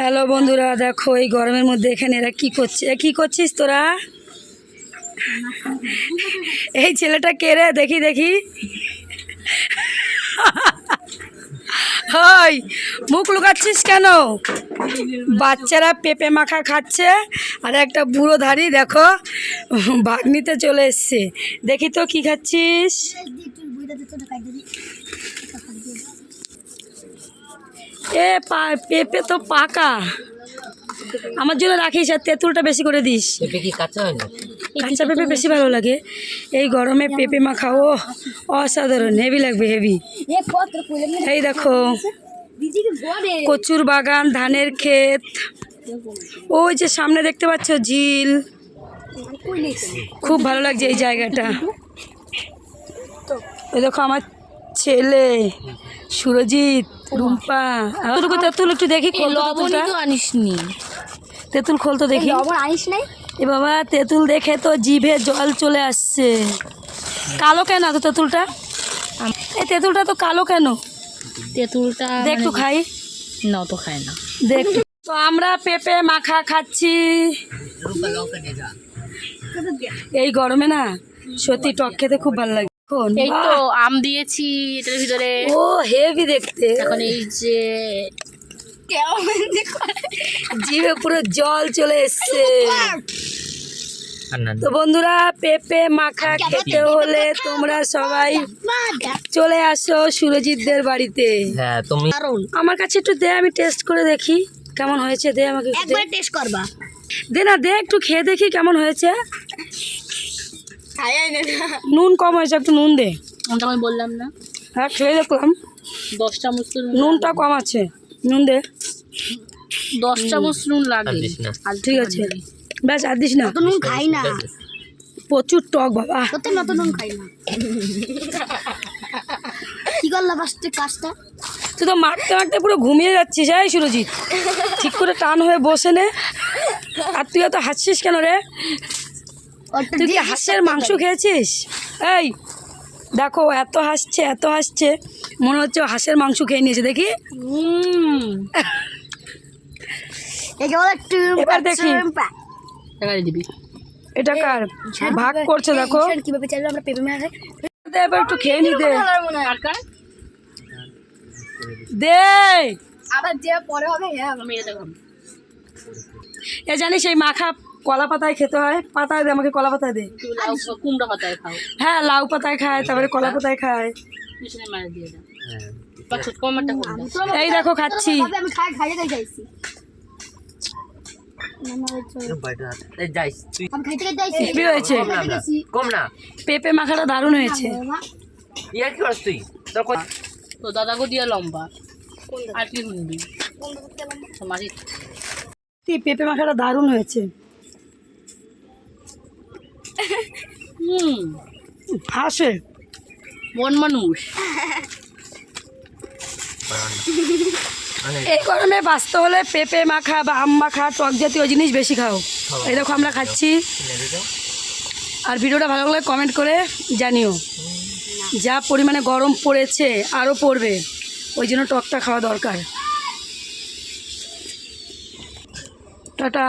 Hello বন্ধুরা, দেখো এই গরমের মধ্যে এখানে এরা কি করছে? কি করছিস তোরা? এই ছেলেটা কে রে? দেখি দেখি। হই মুখ লুকাচ্ছিস কেন? বাচ্চারা পেঁপে মাখা খাচ্ছে, আর একটা বুড়ো ধারি দেখো ভাগ নিতে চলে এসছে। দেখি তো কি খাচ্ছিস? এ পেঁপে তো পাকা। আমার জন্য রাখিস আর তেঁতুলটা বেশি করে দিস। কাঁচা পেঁপে বেশি ভালো লাগে। এই গরমে পেঁপে মাখা ও অসাধারণ হেভি লাগবে হেভি এই দেখো কচুর বাগান ধানের ক্ষেত। ওই যে সামনে দেখতে পাচ্ছ ঝিল। খুব ভালো লাগছে এই জায়গাটা। ওই দেখো আমার ছেলে। সুরজিৎ রুম্পা। তোর তেঁতুল একটু দেখি খোল তো তো আনিসনি। তেঁতুল খোল তো দেখি। আনিস নাই? এ বাবা তেঁতুল দেখে তো জিভে জল চলে আসছে। কালো কেন তো তেঁতুলটা? এই তেঁতুলটা তো কালো কেন? তেঁতুলটা দেখ একটু খাই। না তো খায় না। দেখ তো আমরা পেঁপে মাখা খাচ্ছি। এই গরমে না সত্যি টক খেতে খুব ভালো লাগে। এখন এই তো আম দিয়েছি এটার ভিতরে। ও হেভি দেখতে। এখন এই যে জিভে পুরো জল চলে এসছে। তো বন্ধুরা পেঁপে মাখা খেতে হলে তোমরা সবাই চলে আসো সুরজিৎদের বাড়িতে। হ্যাঁ তুমি আমার কাছে একটু দে আমি টেস্ট করে দেখি কেমন হয়েছে। দে আমাকে একটু টেস্ট করবা। দে না দে একটু খেয়ে দেখি কেমন হয়েছে। নুন কম হয়েছে একটু নুন দে। ওটা আমি বললাম না। হ্যাঁ খেয়ে দেখলাম। দশ চামচ নুনটা কম আছে। নুন দে। দশ চামচ নুন লাগে আর ঠিক আছে। ব্যাস আর দিস না। নুন খাই না। প্রচুর টক বাবা। নত নুন খাই না। কি করলা ফার্স্টে কাজটা? তুই তো মারতে মারতে পুরো ঘুমিয়ে যাচ্ছিস এই সুরজিৎ। ঠিক করে টান হয়ে বসে নে। আর তুই এত হাসছিস কেন রে? তুই কি হাঁসের মাংস খেয়েছিস? এই দেখো এত হাসছে এত হাসছে। মনে হচ্ছে হাঁসের মাংস খেয়ে নিয়েছে দেখি? এবার দেখি। দিবি। এটা কার? ভাগ করছে দেখো। কীভাবে চাইলে আমরা পেপে এবার একটু খেয়ে নি দে। দে। আবার যে পরে হবে হ্যাঁ। এ জানিস এই মাখা কলা পাতায় খেতে হয় পাতায় দে আমাকে কলা পাতায় দে। কুমড়া পাতায় খাও। হ্যাঁ লাউ পাতায় খায় তারপরে কলা পাতায় খায়। হ্যাঁ। এই দেখো খাচ্ছি। আমি খাই খাইয়ে খাই যাইছি বাইরে এই যাইস তুই। আমি খাইতে খাইতে যাইছি। হেভি হয়েছে? কম না আমরা, কম না। পেঁপে মাখাটা দারুণ হয়েছে। ইয়ার কি করছ তুই? তোর কই? তো দিয়ে লম্বা। আর কি শুনবি পেঁপে মাখাটা দারুণ হয়েছে। হুম। হাসে। মন মানুষ। মানে এই গরমে বাঁচতে হলে পেঁপে মাখা বা আম মাখা টক জাতীয় জিনিস বেশি খাও। এই দেখো আমরা খাচ্ছি। আর ভিডিওটা ভালো লাগলে কমেন্ট করে জানিও। যা পরিমাণে গরম পড়েছে আরও পড়বে। ওই জন্য টকটা খাওয়া দরকার। টাটা।